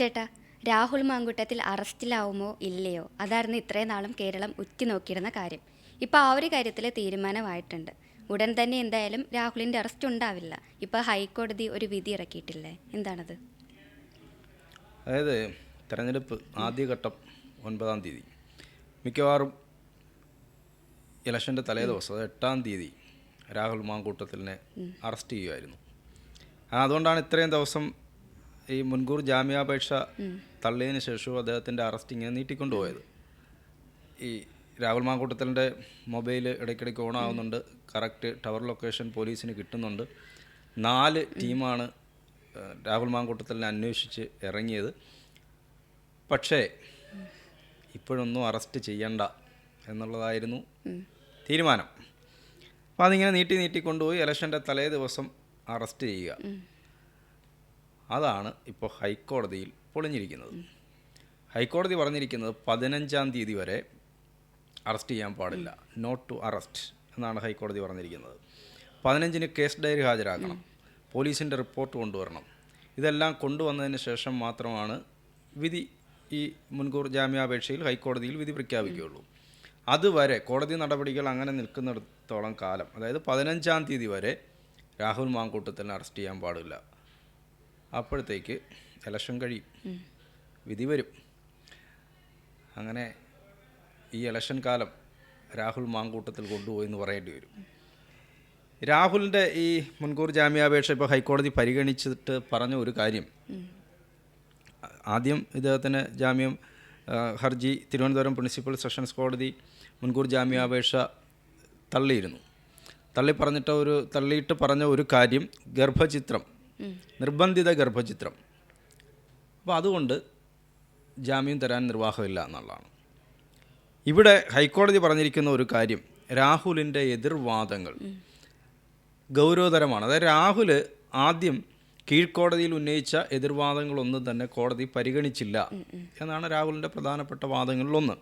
ചേട്ടാ രാഹുൽ മാങ്കുട്ടത്തിൽ അറസ്റ്റിലാവുമോ ഇല്ലയോ? അതായിരുന്നു ഇത്രയും നാളും കേരളം ഉറ്റുനോക്കിയിരുന്ന കാര്യം. ഇപ്പോൾ ആ ഒരു കാര്യത്തിൽ തീരുമാനമായിട്ടുണ്ട്. ഉടൻ തന്നെ എന്തായാലും രാഹുലിന്റെ അറസ്റ്റ് ഉണ്ടാവില്ല. ഇപ്പോൾ ഹൈക്കോടതി ഒരു വിധി ഇറക്കിയിട്ടില്ലേ? എന്താണത്? അതായത് തെരഞ്ഞെടുപ്പ് ആദ്യഘട്ടം ഒൻപതാം തീയതി. മിക്കവാറും ഇലക്ഷന്റെ തലേ ദിവസം അത് എട്ടാം തീയതി രാഹുൽ മാങ്കൂട്ടത്തിലിനെ അറസ്റ്റ് ചെയ്യുമായിരുന്നു അതുകൊണ്ടാണ് ഇത്രയും ദിവസം ഈ മുൻകൂർ ജാമ്യാപേക്ഷ തള്ളിയതിന് ശേഷവും അദ്ദേഹത്തിന്റെ അറസ്റ്റ് ഇങ്ങനെ നീട്ടിക്കൊണ്ടുപോയത്. ഈ രാഹുൽ മാങ്കൂട്ടത്തലിന്റെ മൊബൈൽ ഇടയ്ക്കിടയ്ക്ക് ഓണാവുന്നുണ്ട് കറക്റ്റ് ടവർ ലൊക്കേഷൻ പോലീസിന് കിട്ടുന്നുണ്ട്. നാല് ടീമാണ് രാഹുൽ മാങ്കൂട്ടത്തലിനെ അന്വേഷിച്ച് ഇറങ്ങിയത്. പക്ഷേ ഇപ്പോഴൊന്നും അറസ്റ്റ് ചെയ്യണ്ട എന്നുള്ളതായിരുന്നു തീരുമാനം. അപ്പോൾ അതിങ്ങനെ നീട്ടി നീട്ടി കൊണ്ടുപോയി ഇലക്ഷന്റെ തലേ ദിവസം അറസ്റ്റ് ചെയ്യുക. അതാണ് ഇപ്പോൾ ഹൈക്കോടതിയിൽ പൊളിഞ്ഞിരിക്കുന്നത്. ഹൈക്കോടതി പറഞ്ഞിരിക്കുന്നത് പതിനഞ്ചാം തീയതി വരെ അറസ്റ്റ് ചെയ്യാൻ പാടില്ല. നോട്ട് ടു അറസ്റ്റ് എന്നാണ് ഹൈക്കോടതി പറഞ്ഞിരിക്കുന്നത്. പതിനഞ്ചിന് കേസ് ഡയറി ഹാജരാക്കണം. പോലീസിന്റെ റിപ്പോർട്ട് കൊണ്ടുവരണം. ഇതെല്ലാം കൊണ്ടുവന്നതിന് ശേഷം മാത്രമാണ് വിധി ഈ മുൻകൂർ ജാമ്യാപേക്ഷയിൽ ഹൈക്കോടതിയിൽ വിധി പ്രഖ്യാപിക്കുകയുള്ളൂ. അതുവരെ കോടതി നടപടികൾ അങ്ങനെ നിൽക്കുന്നിടത്തോളം കാലം അതായത് പതിനഞ്ചാം തീയതി വരെ രാഹുൽ മാങ്കൂട്ടത്തിന് അറസ്റ്റ് ചെയ്യാൻ പാടില്ല. അപ്പോഴത്തേക്ക് ഇലക്ഷൻ കഴിയും. വിധി വരും. അങ്ങനെ ഈ ഇലക്ഷൻ കാലം രാഹുൽ മാങ്കൂട്ടത്തിൽ കൊണ്ടുപോയി എന്ന് പറയേണ്ടി വരും. രാഹുലിന്റെ ഈ മുൻകൂർ ജാമ്യാപേക്ഷ ഇപ്പോൾ ഹൈക്കോടതി പരിഗണിച്ചിട്ട് പറഞ്ഞ ഒരു കാര്യം. ആദ്യം ഇദ്ദേഹത്തിന് ജാമ്യം ഹർജി തിരുവനന്തപുരം പ്രിൻസിപ്പൽ സെഷൻസ് കോടതി മുൻകൂർ ജാമ്യാപേക്ഷ തള്ളിയിരുന്നു. തള്ളി പറഞ്ഞിട്ട് ഒരു തള്ളിയിട്ട് പറഞ്ഞ ഒരു കാര്യം ഗർഭചിത്രം നിർബന്ധിത ഗർഭചിത്രം. അപ്പോൾ അതുകൊണ്ട് ജാമ്യം തരാൻ നിർവാഹമില്ല എന്നുള്ളതാണ്. ഇവിടെ ഹൈക്കോടതി പറഞ്ഞിരിക്കുന്ന ഒരു കാര്യം രാഹുലിന്റെ എതിർവാദങ്ങൾ ഗൗരവതരമാണ്. അതായത് രാഹുൽ ആദ്യം കീഴ്ക്കോടതിയിൽ ഉന്നയിച്ച എതിർവാദങ്ങളൊന്നും തന്നെ കോടതി പരിഗണിച്ചില്ല എന്നാണ് രാഹുലിന്റെ പ്രധാനപ്പെട്ട വാദങ്ങളിലൊന്ന്.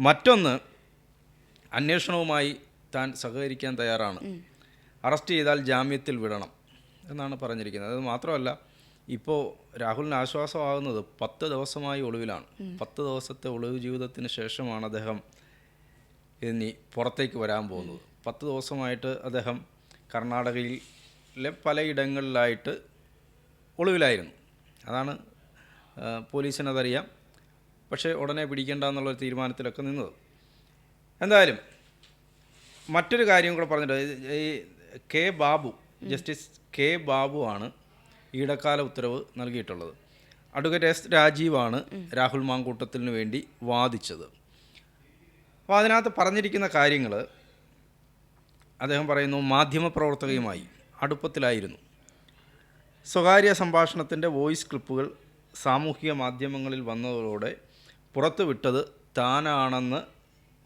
മറ്റൊന്ന് അന്വേഷണവുമായി താൻ സഹകരിക്കാൻ തയ്യാറാണ്. അറസ്റ്റ് ചെയ്താൽ ജാമ്യത്തിൽ വിടണം. എന്നാണ് പറഞ്ഞിരിക്കുന്നത്. അത് മാത്രമല്ല ഇപ്പോൾ രാഹുലിന് ആശ്വാസമാകുന്നത് പത്ത് ദിവസമായി ഒളിവിലാണ്. പത്ത് ദിവസത്തെ ഒളിവ് ജീവിതത്തിന് ശേഷമാണ് അദ്ദേഹം ഇനി പുറത്തേക്ക് വരാൻ പോകുന്നത്. പത്ത് ദിവസമായിട്ട് അദ്ദേഹം കർണാടകയിലെ പലയിടങ്ങളിലായിട്ട് ഒളിവിലായിരുന്നു. അതാണ് പോലീസിനതറിയാം പക്ഷേ ഉടനെ പിടിക്കേണ്ട എന്നുള്ള തീരുമാനത്തിലൊക്കെ നിന്നത്. എന്തായാലും മറ്റൊരു കാര്യം കൂടെ പറഞ്ഞിട്ട് ഈ K Babu justice K Babu ആണ് ഈടക്കാല ഉത്തരവ് നൽകിയിട്ടുള്ളത്. അഡ്വക്കേറ്റ് എസ് രാജീവാണ് രാഹുൽ മാങ്കൂട്ടത്തിന് വേണ്ടി വാദിച്ചത്. അപ്പോൾ അതിനകത്ത് പറഞ്ഞിരിക്കുന്ന കാര്യങ്ങൾ അദ്ദേഹം പറയുന്നു മാധ്യമപ്രവർത്തകയുമായി അടുപ്പത്തിലായിരുന്നു. സ്വകാര്യ സംഭാഷണത്തിന്റെ വോയിസ് ക്ലിപ്പുകൾ സാമൂഹിക മാധ്യമങ്ങളിൽ വന്നതോടെ പുറത്തുവിട്ടത് താനാണെന്ന്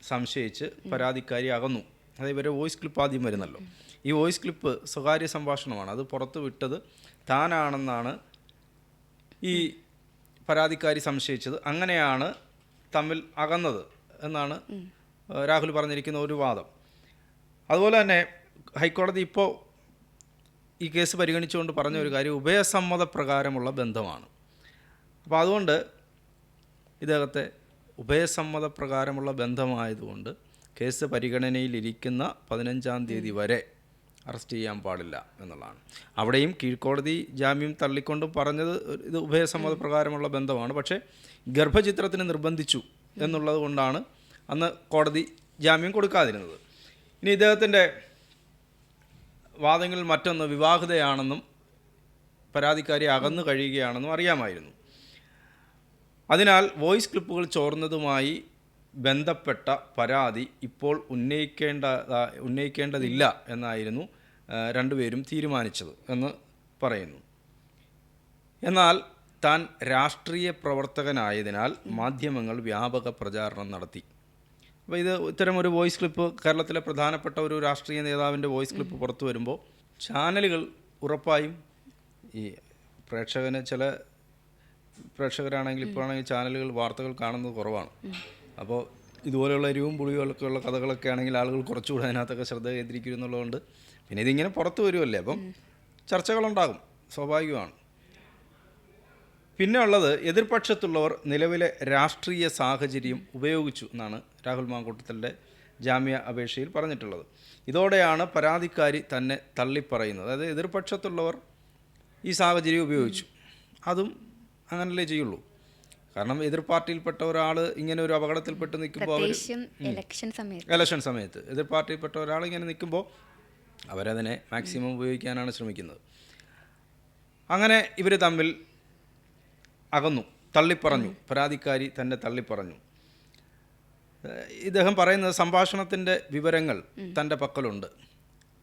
സംശയിച്ച് പരാതിക്കാരി അകന്നു അതേപോലെ വോയിസ് ക്ലിപ്പ് ആദ്യം വരുന്നല്ലോ. ഈ വോയിസ് ക്ലിപ്പ് സ്വകാര്യ സംഭാഷണമാണ്. അത് പുറത്തു വിട്ടത് താനാണെന്നാണ് ഈ പരാതിക്കാരി സംശയിച്ചത്. അങ്ങനെയാണ് തമ്മിൽ അകന്നത് എന്നാണ് രാഹുൽ പറഞ്ഞിരിക്കുന്ന ഒരു വാദം. അതുപോലെ തന്നെ ഹൈക്കോടതി ഇപ്പോൾ ഈ കേസ് പരിഗണിച്ചുകൊണ്ട് പറഞ്ഞ ഒരു കാര്യം ഉഭയസമ്മത പ്രകാരമുള്ള ബന്ധമാണ്. അപ്പോൾ അതുകൊണ്ട് ഇദ്ദേഹത്തെ ഉഭയസമ്മത പ്രകാരമുള്ള ബന്ധമായതുകൊണ്ട് കേസ് പരിഗണനയിലിരിക്കുന്ന പതിനഞ്ചാം തീയതി വരെ അറസ്റ്റ് ചെയ്യാൻ പാടില്ല എന്നുള്ളതാണ്. അവിടെയും കീഴ്ക്കോടതി ജാമ്യം തള്ളിക്കൊണ്ട് പറഞ്ഞത് ഇത് ഉഭയസമ്മത പ്രകാരമുള്ള ബന്ധമാണ്. പക്ഷേ ഗർഭചിത്രത്തിന് നിർബന്ധിച്ചു എന്നുള്ളത് കൊണ്ടാണ് അന്ന് കോടതി ജാമ്യം കൊടുക്കാതിരുന്നത്. ഇനി ഇദ്ദേഹത്തിന്റെ വാദങ്ങളിൽ മറ്റൊന്ന് വിവാഹിതയാണെന്നും പരാതിക്കാരി അകന്നു കഴിയുകയാണെന്നും അറിയാമായിരുന്നു. അതിനാൽ വോയിസ് ക്ലിപ്പുകൾ ചോർന്നതുമായി ബന്ധപ്പെട്ട പരാതി ഇപ്പോൾ ഉന്നയിക്കേണ്ട ഉന്നയിക്കേണ്ടതില്ല എന്നായിരുന്നു രണ്ടുപേരും തീരുമാനിച്ചത് എന്ന് പറയുന്നു. എന്നാൽ താൻ രാഷ്ട്രീയ പ്രവർത്തകനായതിനാൽ മാധ്യമങ്ങൾ വ്യാപക പ്രചാരണം നടത്തി. അപ്പോൾ ഇത് ഇത്തരം ഒരു വോയിസ് ക്ലിപ്പ് കേരളത്തിലെ പ്രധാനപ്പെട്ട ഒരു രാഷ്ട്രീയ നേതാവിന്റെ വോയിസ് ക്ലിപ്പ് പുറത്തു വരുമ്പോൾ ചാനലുകൾ ഉറപ്പായും ഈ പ്രേക്ഷകന് ചില പ്രേക്ഷകരാണെങ്കിൽ ഇപ്പോഴാണെങ്കിൽ ചാനലുകൾ വാർത്തകൾ കാണുന്നത് കുറവാണ്. അപ്പോൾ ഇതുപോലെയുള്ള എരിവും പുളികളൊക്കെ ഉള്ള കഥകളൊക്കെ ആണെങ്കിൽ ആളുകൾ കുറച്ചുകൂടെ അതിനകത്തൊക്കെ ശ്രദ്ധ കേന്ദ്രീകരിക്കും എന്നുള്ളതുകൊണ്ട് പിന്നെ ഇതിങ്ങനെ പുറത്തു വരുമല്ലേ? അപ്പം ചർച്ചകളുണ്ടാകും സ്വാഭാവികമാണ്. പിന്നെ ഉള്ളത് എതിർപക്ഷത്തുള്ളവർ നിലവിലെ രാഷ്ട്രീയ സാഹചര്യം ഉപയോഗിച്ചു എന്നാണ് രാഹുൽ മാങ്കൂട്ടത്തിന്റെ ജാമ്യ അപേക്ഷയിൽ പറഞ്ഞിട്ടുള്ളത്. ഇതോടെയാണ് പരാതിക്കാരി തന്നെ തള്ളിപ്പറയുന്നത്. അതായത് എതിർപക്ഷത്തുള്ളവർ ഈ സാഹചര്യം ഉപയോഗിച്ചു. അതും അങ്ങനല്ലേ ചെയ്യുള്ളൂ. കാരണം എതിർ പാർട്ടിയിൽപ്പെട്ട ഒരാൾ ഇങ്ങനെ ഒരു അപകടത്തിൽപ്പെട്ട് നിൽക്കുമ്പോൾ അവർ ഇലക്ഷൻ സമയത്ത്. ഇലക്ഷൻ സമയത്ത്. എതിർ പാർട്ടിയിൽപ്പെട്ട ഒരാൾ ഇങ്ങനെ നിൽക്കുമ്പോൾ അവരതിനെ മാക്സിമം ഉപയോഗിക്കാനാണ് ശ്രമിക്കുന്നത്. അങ്ങനെ ഇവർ തമ്മിൽ അകന്നു തള്ളിപ്പറഞ്ഞു. പരാതിക്കാരി തന്നെ തള്ളിപ്പറഞ്ഞു. ഇദ്ദേഹം പറയുന്നത് സംഭാഷണത്തിന്റെ വിവരങ്ങൾ തന്റെ പക്കലുണ്ട്.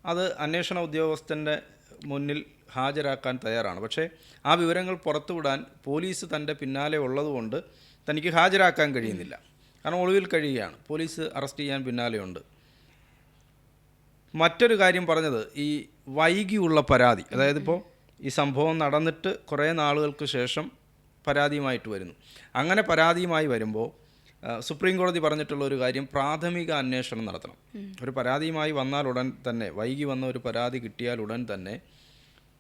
അത് അന്വേഷണ ഉദ്യോഗസ്ഥന്റെ മുന്നിൽ ഹാജരാക്കാൻ തയ്യാറാണ്. പക്ഷേ ആ വിവരങ്ങൾ പുറത്തുവിടാൻ പോലീസ് തന്റെ പിന്നാലെ ഉള്ളതുകൊണ്ട് തനിക്ക് ഹാജരാക്കാൻ കഴിയുന്നില്ല. കാരണം ഒളിവിൽ കഴിയുകയാണ്. പോലീസ് അറസ്റ്റ് ചെയ്യാൻ പിന്നാലെയുണ്ട്. മറ്റൊരു കാര്യം പറഞ്ഞത് ഈ വൈകിയുള്ള പരാതി. അതായത് ഇപ്പോൾ ഈ സംഭവം നടന്നിട്ട് കുറേ നാളുകൾക്ക് ശേഷം പരാതിയുമായിട്ട് വരുന്നു. അങ്ങനെ പരാതിയുമായി വരുമ്പോൾ സുപ്രീം കോടതി പറഞ്ഞിട്ടുള്ള ഒരു കാര്യം പ്രാഥമിക അന്വേഷണം നടത്തണം. ഒരു പരാതിയുമായി വന്നാൽ ഉടൻ തന്നെ വൈകി വന്ന ഒരു പരാതി കിട്ടിയാൽ ഉടൻ തന്നെ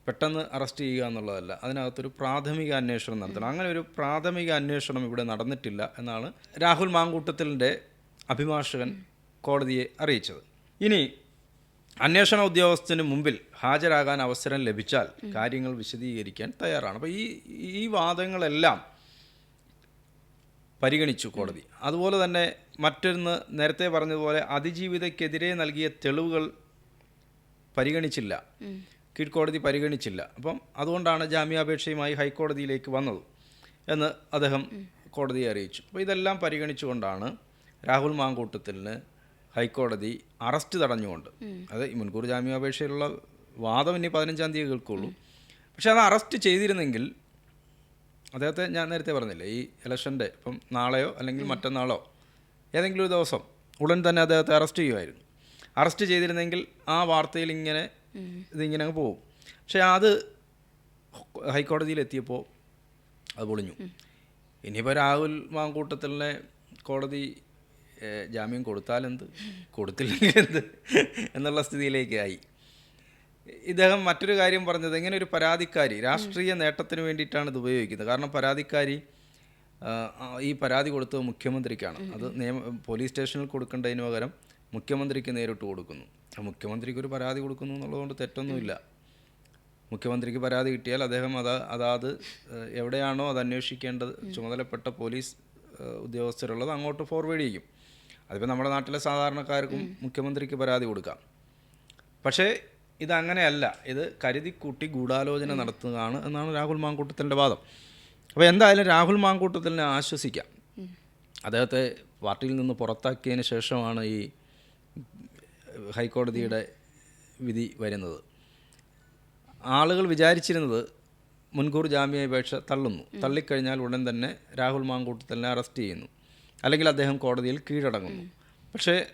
പെട്ടെന്ന് അറസ്റ്റ് ചെയ്യുക എന്നുള്ളതല്ല. അതിനകത്തൊരു പ്രാഥമിക അന്വേഷണം നടത്തണം. അങ്ങനെ ഒരു പ്രാഥമിക അന്വേഷണം ഇവിടെ നടന്നിട്ടില്ല എന്നാണ് രാഹുൽ മാങ്കൂട്ടത്തിലിന്റെ അഭിഭാഷകൻ കോടതിയെ അറിയിച്ചത്. ഇനി അന്വേഷണ ഉദ്യോഗസ്ഥന് മുമ്പിൽ ഹാജരാകാൻ അവസരം ലഭിച്ചാൽ കാര്യങ്ങൾ വിശദീകരിക്കാൻ തയ്യാറാണ്. അപ്പോൾ ഈ ഈ വാദങ്ങളെല്ലാം പരിഗണിച്ചു കോടതി. അതുപോലെ തന്നെ മറ്റൊന്ന് നേരത്തെ പറഞ്ഞതുപോലെ അതിജീവിതയ്ക്കെതിരെ നൽകിയ തെളിവുകൾ പരിഗണിച്ചില്ല. കീഴ്ക്കോടതി പരിഗണിച്ചില്ല. അപ്പം അതുകൊണ്ടാണ് ജാമ്യാപേക്ഷയുമായി ഹൈക്കോടതിയിലേക്ക് വന്നത് എന്ന് അദ്ദേഹം കോടതിയെ അറിയിച്ചു. അപ്പോൾ ഇതെല്ലാം പരിഗണിച്ചുകൊണ്ടാണ് രാഹുൽ മാങ്കൂട്ടത്തിന് ഹൈക്കോടതി അറസ്റ്റ് തടഞ്ഞുകൊണ്ട്. അത് മുൻകൂർ ജാമ്യാപേക്ഷയിലുള്ള വാദം ഇനി പതിനഞ്ചാം തീയതി കേൾക്കുള്ളൂ. പക്ഷേ അത് അറസ്റ്റ് ചെയ്തിരുന്നെങ്കിൽ അദ്ദേഹത്തെ ഞാൻ നേരത്തെ പറഞ്ഞില്ലേ ഈ ഇലക്ഷന്റെ ഇപ്പം നാളെയോ അല്ലെങ്കിൽ മറ്റന്നാളോ ഏതെങ്കിലും ഒരു ദിവസം ഉടൻ തന്നെ അദ്ദേഹത്തെ അറസ്റ്റ് ചെയ്യുമായിരുന്നു. അറസ്റ്റ് ചെയ്തിരുന്നെങ്കിൽ ആ വാർത്തയിൽ ഇങ്ങനെ ഇതിങ്ങനെ അങ്ങ് പോകും. പക്ഷെ അത് ഹൈക്കോടതിയിൽ എത്തിയപ്പോൾ അത് പൊളിഞ്ഞു. ഇനിയിപ്പോൾ രാഹുൽ മാങ്കൂട്ടത്തിലെ കോടതി ജാമ്യം കൊടുത്താലെന്ത്? കൊടുത്തില്ലെങ്കിൽ എന്ത് എന്നുള്ള സ്ഥിതിയിലേക്ക് ആയി ഇദ്ദേഹം മറ്റൊരു കാര്യം പറഞ്ഞത് ഇങ്ങനെ ഒരു പരാതിക്കാരി രാഷ്ട്രീയ നേട്ടത്തിന് വേണ്ടിയിട്ടാണ് ഇത് ഉപയോഗിക്കുന്നത്. കാരണം പരാതിക്കാരി ഈ പരാതി കൊടുത്തത് മുഖ്യമന്ത്രിക്കാണ്. അത് നിയമ പോലീസ് സ്റ്റേഷനിൽ കൊടുക്കേണ്ടതിന് പകരം മുഖ്യമന്ത്രിക്ക് നേരിട്ട് കൊടുക്കുന്നു. മുഖ്യമന്ത്രിക്ക് ഒരു പരാതി കൊടുക്കുന്നു എന്നുള്ളതുകൊണ്ട് തെറ്റൊന്നുമില്ല. മുഖ്യമന്ത്രിക്ക് പരാതി കിട്ടിയാൽ അദ്ദേഹം അത് അതാത് എവിടെയാണോ അത് അന്വേഷിക്കേണ്ടത് ചുമതലപ്പെട്ട പോലീസ് ഉദ്യോഗസ്ഥരുള്ളത് അങ്ങോട്ട് ഫോർവേഡ് ചെയ്യും. അതിപ്പോൾ നമ്മുടെ നാട്ടിലെ സാധാരണക്കാർക്കും മുഖ്യമന്ത്രിക്ക് പരാതി കൊടുക്കാം. പക്ഷേ ഇതങ്ങനെയല്ല. ഇത് കരുതിക്കൂട്ടി ഗൂഢാലോചന നടത്തുകയാണ് എന്നാണ് രാഹുൽ മാങ്കൂട്ടത്തിന്റെ വാദം. അപ്പോൾ എന്തായാലും രാഹുൽ മാങ്കൂട്ടത്തിനെ ആശ്വസിക്കാം. അദ്ദേഹത്തെ പാർട്ടിയിൽ നിന്ന് പുറത്താക്കിയതിന് ശേഷമാണ് ഈ ഹൈക്കോടതിയുടെ വിധി വരുന്നത്. ആളുകൾ വിചാരിച്ചിരുന്നത് മുൻകൂർ ജാമ്യാപേക്ഷ തള്ളുന്നു. തള്ളിക്കഴിഞ്ഞാൽ ഉടൻ തന്നെ രാഹുൽ മാങ്കൂട്ടത്തിനെ അറസ്റ്റ് ചെയ്യുന്നു. അല്ലെങ്കിൽ അദ്ദേഹം കോടതിയിൽ കീഴടങ്ങുന്നു. പക്ഷേ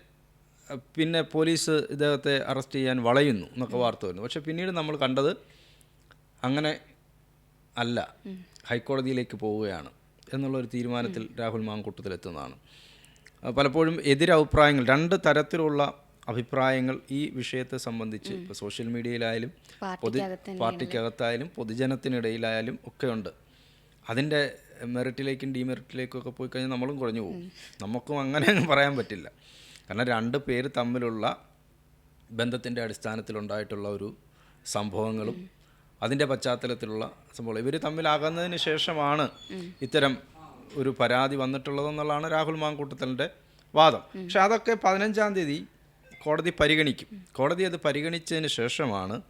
പിന്നെ പോലീസ് ഇദ്ദേഹത്തെ അറസ്റ്റ് ചെയ്യാൻ വളയുന്നു എന്നൊക്കെ വാർത്ത വരുന്നു. പക്ഷേ പിന്നീട് നമ്മൾ കണ്ടത് അങ്ങനെ അല്ല. ഹൈക്കോടതിയിലേക്ക് പോവുകയാണ് എന്നുള്ളൊരു തീരുമാനത്തിൽ രാഹുൽ മാങ്കൂട്ടത്തിലെത്തുന്നതാണ്. പലപ്പോഴും എതിരഭിപ്രായങ്ങൾ രണ്ട് തരത്തിലുള്ള അഭിപ്രായങ്ങൾ ഈ വിഷയത്തെ സംബന്ധിച്ച് ഇപ്പോൾ സോഷ്യൽ മീഡിയയിലായാലും പൊതു പാർട്ടിക്കകത്തായാലും പൊതുജനത്തിനിടയിലായാലും ഒക്കെ ഉണ്ട്. അതിന്റെ മെറിറ്റിലേക്കും ഡിമെറിറ്റിലേക്കും ഒക്കെ പോയി കഴിഞ്ഞാൽ നമ്മളും കുറഞ്ഞു പോകും. നമുക്കും അങ്ങനെ അങ്ങ് പറയാൻ പറ്റില്ല. കാരണം രണ്ട് പേര് തമ്മിലുള്ള ബന്ധത്തിന്റെ അടിസ്ഥാനത്തിലുണ്ടായിട്ടുള്ള ഒരു സംഭവങ്ങളും അതിന്റെ പശ്ചാത്തലത്തിലുള്ള സംഭവം ഇവർ തമ്മിലാകുന്നതിന് ശേഷമാണ് ഇത്തരം ഒരു പരാതി വന്നിട്ടുള്ളതെന്നുള്ളതാണ് രാഹുൽ മാങ്കൂട്ടത്തലിന്റെ വാദം. പക്ഷെ അതൊക്കെ പതിനഞ്ചാം തീയതി കോടതി പരിഗണിക്കും. കോടതി അത് പരിഗണിച്ചതിന് ശേഷമാണ്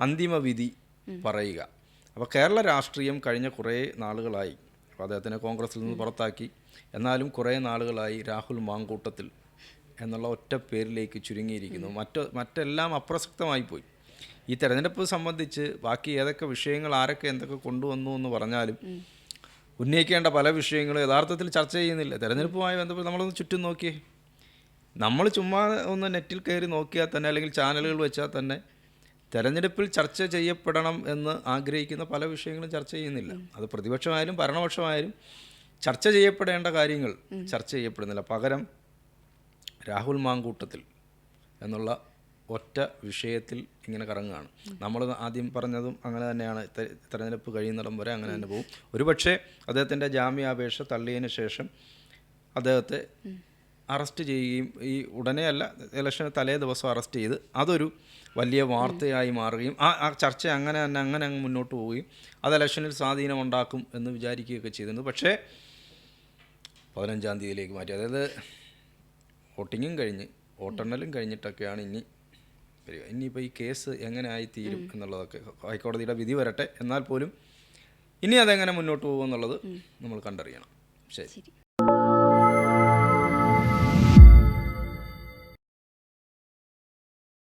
അന്തിമ വിധി പറയുക. അപ്പോൾ കേരള രാഷ്ട്രീയം കഴിഞ്ഞ കുറേ നാളുകളായി. അപ്പോൾ അദ്ദേഹത്തിനെ കോൺഗ്രസിൽ നിന്ന് പുറത്താക്കി. എന്നാലും കുറേ നാളുകളായി രാഹുൽ മാങ്കൂട്ടത്തിൽ എന്നുള്ള ഒറ്റ പേരിലേക്ക് ചുരുങ്ങിയിരിക്കുന്നു. മറ്റ് മറ്റെല്ലാം അപ്രസക്തമായി പോയി. ഈ തെരഞ്ഞെടുപ്പ് സംബന്ധിച്ച് ബാക്കി ഏതൊക്കെ വിഷയങ്ങൾ ആരൊക്കെ എന്തൊക്കെ കൊണ്ടുവന്നു എന്ന് പറഞ്ഞാലും ഉന്നയിക്കേണ്ട പല വിഷയങ്ങളും യഥാർത്ഥത്തിൽ ചർച്ച ചെയ്യുന്നില്ല. തെരഞ്ഞെടുപ്പുമായി ബന്ധപ്പെട്ട് നമ്മളൊന്ന് ചുറ്റും നോക്കിയേ. നമ്മൾ ചുമ്മാ ഒന്ന് നെറ്റിൽ കയറി നോക്കിയാൽ തന്നെ അല്ലെങ്കിൽ ചാനലുകൾ വെച്ചാൽ തന്നെ തെരഞ്ഞെടുപ്പിൽ ചർച്ച ചെയ്യപ്പെടണം എന്ന് ആഗ്രഹിക്കുന്ന പല വിഷയങ്ങളും ചർച്ച ചെയ്യുന്നില്ല. അത് പ്രതിപക്ഷമായാലും ഭരണപക്ഷമായാലും ചർച്ച ചെയ്യപ്പെടേണ്ട കാര്യങ്ങൾ ചർച്ച ചെയ്യപ്പെടുന്നില്ല. പകരം രാഹുൽ മാങ്കൂട്ടത്തിൽ എന്നുള്ള ഒറ്റ വിഷയത്തിൽ ഇങ്ങനെ കറങ്ങുകയാണ്. നമ്മൾ ആദ്യം പറഞ്ഞതും അങ്ങനെ തന്നെയാണ്. തെരഞ്ഞെടുപ്പ് കഴിയുന്നിടം വരെ അങ്ങനെ തന്നെ പോകും. ഒരുപക്ഷെ അദ്ദേഹത്തിന്റെ ജാമ്യാപേക്ഷ തള്ളിയതിന് ശേഷം അദ്ദേഹത്തെ അറസ്റ്റ് ചെയ്യുകയും ഈ ഉടനെ അല്ല ഇലക്ഷന് തലേ ദിവസം അറസ്റ്റ് ചെയ്ത് അതൊരു വലിയ വാർത്തയായി മാറുകയും ആ ആ ചർച്ച അങ്ങനെ തന്നെ അങ്ങനെ അങ്ങ് മുന്നോട്ട് പോവുകയും അത് ഇലക്ഷനിൽ സ്വാധീനം ഉണ്ടാക്കും എന്ന് വിചാരിക്കുകയൊക്കെ ചെയ്തിരുന്നു. പക്ഷേ പതിനഞ്ചാം തീയതിയിലേക്ക് മാറ്റി. അതായത് വോട്ടിങ്ങും കഴിഞ്ഞ് വോട്ടെണ്ണലും കഴിഞ്ഞിട്ടൊക്കെയാണ് ഇനി വരിക. ഇനിയിപ്പോൾ ഈ കേസ് എങ്ങനെ ആയിത്തീരും എന്നുള്ളതൊക്കെ ഹൈക്കോടതിയുടെ വിധി വരട്ടെ. എന്നാൽ പോലും ഇനി അതെങ്ങനെ മുന്നോട്ട് പോകുമെന്നുള്ളത് നമ്മൾ കണ്ടറിയണം. ശരി.